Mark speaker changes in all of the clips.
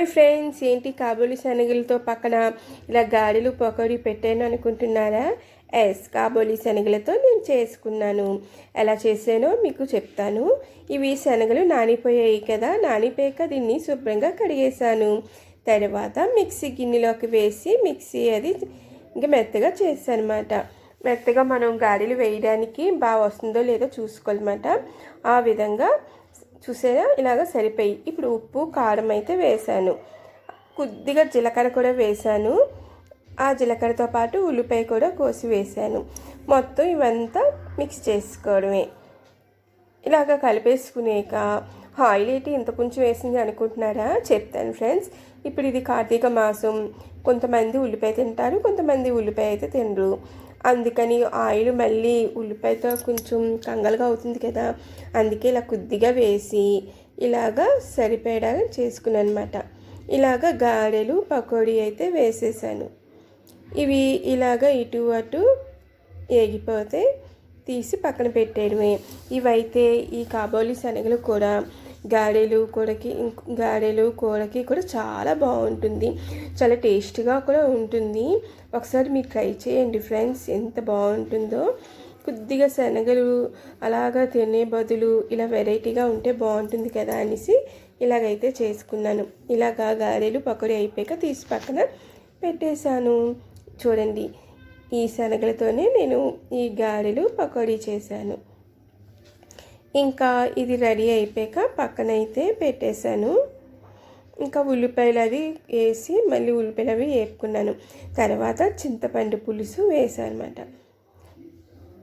Speaker 1: Hi friends ఏంటి కాబూలి శనగలతో పక్కన ఇలా గాడిలు పకోడీ పెట్టాను అనుకుంటున్నారా? ఎస్ కాబూలి శనగలతో నేను చేసుకున్నాను. ఎలా చేసానో మీకు చెప్తాను. ఇవి శనగలు నానిపోయాయి కదా నానిపోయాక దీన్ని శుభ్రంగా కడిగేశాను. తర్వాత మిక్సీ గిన్నెలోకి వేసి మిక్సీ అది ఇంకా మెత్తగా అనమాట మెత్తగా మనం గాడిలు వేయడానికి బాగా వస్తుందో లేదో చూసుకోవాలన్నమాట. ఆ విధంగా చూసారా? ఇలాగ సరిపోయి. ఇప్పుడు ఉప్పు కారం అయితే వేసాను కొద్దిగా జీలకర్ర కూడా వేసాను ఆ జీలకర్రతో పాటు ఉల్లిపాయ కూడా కోసి వేసాను మొత్తం ఇవంతా మిక్స్ చేసుకోవడమే. ఇలాగ కలిపేసుకునేక ఆయిల్ ఏంటి ఇంత కొంచెం వేసింది అనుకుంటున్నారా? చెప్తాను ఫ్రెండ్స్. ఇప్పుడు ఇది కార్తీక మాసం. కొంతమంది ఉల్లిపాయ తింటారు కొంతమంది ఉల్లిపాయ అయితే తినరు. అందుకని ఆయిల్ మళ్ళీ ఉల్లిపాయతో కొంచెం కంగలుగా అవుతుంది కదా. అందుకే ఇలా కొద్దిగా వేసి ఇలాగా సరిపడా చేసుకున్నాను అనమాట ఇలాగ గారెలు పకోడీ అయితే వేసేసాను. ఇవి ఇలాగ ఇటు అటు ఏగిపోతే తీసి పక్కన పెట్టేయడమే. ఇవైతే ఈ కాబోలి శనగలు కూడా గారెలు కూరకి గారెలు కూరకి కూడా చాలా బాగుంటుంది. చాలా టేస్టీగా కూడా ఉంటుంది. ఒకసారి మీరు ట్రై చేయండి ఫ్రెండ్స్ ఎంత బాగుంటుందో. కొద్దిగా శనగలు అలాగా తినే బదులు ఇలా వెరైటీగా ఉంటే బాగుంటుంది కదా అనేసి ఇలాగైతే చేసుకున్నాను. ఇలాగా గారెలు పకోడీ అయిపోయాక తీసి పక్కన పెట్టేశాను. చూడండి ఈ శనగలతోనే నేను ఈ గారెలు పకోడీ చేశాను. ఇంకా ఇది రెడీ అయిపోయాక పక్కనైతే పెట్టేశాను. ఇంకా ఉల్లిపాయలు అవి వేసి మళ్ళీ ఉల్లిపాయలు అవి వేపుకున్నాను. తర్వాత చింతపండు పులుసు వేసాను అనమాట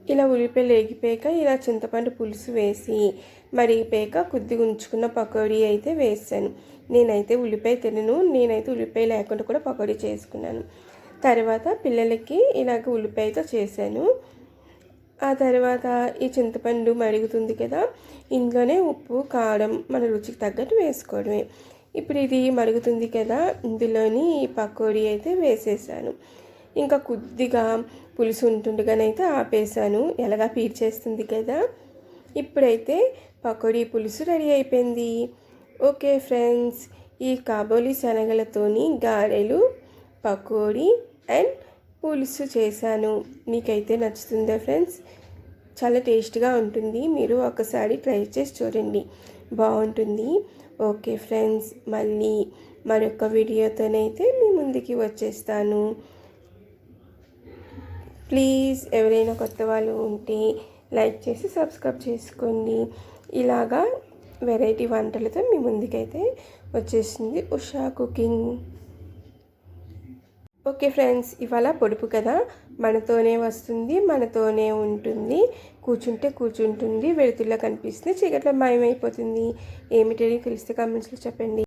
Speaker 1: ఇలా ఉల్లిపాయలు వేగిపోయాక ఇలా చింతపండు పులుసు వేసి మరిగిపోయాక కొద్దిగా ఉంచుకున్న పకోడీ అయితే వేసాను. నేనైతే ఉల్లిపాయ తినను. నేనైతే ఉల్లిపాయ లేకుండా కూడా పకోడీ చేసుకున్నాను. తర్వాత పిల్లలకి ఇలాగ ఉల్లిపాయతో చేశాను. ఆ తర్వాత ఈ చింతపండు మరుగుతుంది కదా ఇందులోనే ఉప్పు కారం మన రుచికి తగ్గట్టు వేసుకోవడమే. ఇప్పుడు ఇది మరుగుతుంది కదా ఇందులోని పకోడీ అయితే వేసేసాను. ఇంకా కొద్దిగా పులుసు ఉంటుండగానైతే ఆపేసాను ఎలాగా పీర్చేస్తుంది కదా ఇప్పుడైతే పకోడీ పులుసు రెడీ అయిపోయింది. ఓకే ఫ్రెండ్స్ ఈ కాబోలి శనగలతోని గారెలు పకోడీ అండ్ పులుసు చేశాను. మీకైతే నచ్చుతుందా ఫ్రెండ్స్? చాలా టేస్ట్గా ఉంటుంది. మీరు ఒకసారి ట్రై చేసి చూడండి. బాగుంటుంది. ఓకే ఫ్రెండ్స్ మళ్ళీ మరొక వీడియోతోనైతే మీ ముందుకి వచ్చేస్తాను. ప్లీజ్ ఎవరైనా కొత్త వాళ్ళు ఉంటే లైక్ చేసి సబ్స్క్రైబ్ చేసుకోండి. ఇలాగా వెరైటీ వంటలతో మీ ముందుకైతే వచ్చేసింది ఉషా కుకింగ్. ఓకే ఫ్రెండ్స్ ఇవాళ పొడుపు కదా మనతోనే వస్తుంది మనతోనే ఉంటుంది. కూర్చుంటే కూర్చుంటుంది వెలుతుల్లో కనిపిస్తుంది చీకట్లో మాయమైపోతుంది. ఏమిటని తెలిస్తే కామెంట్స్లో చెప్పండి.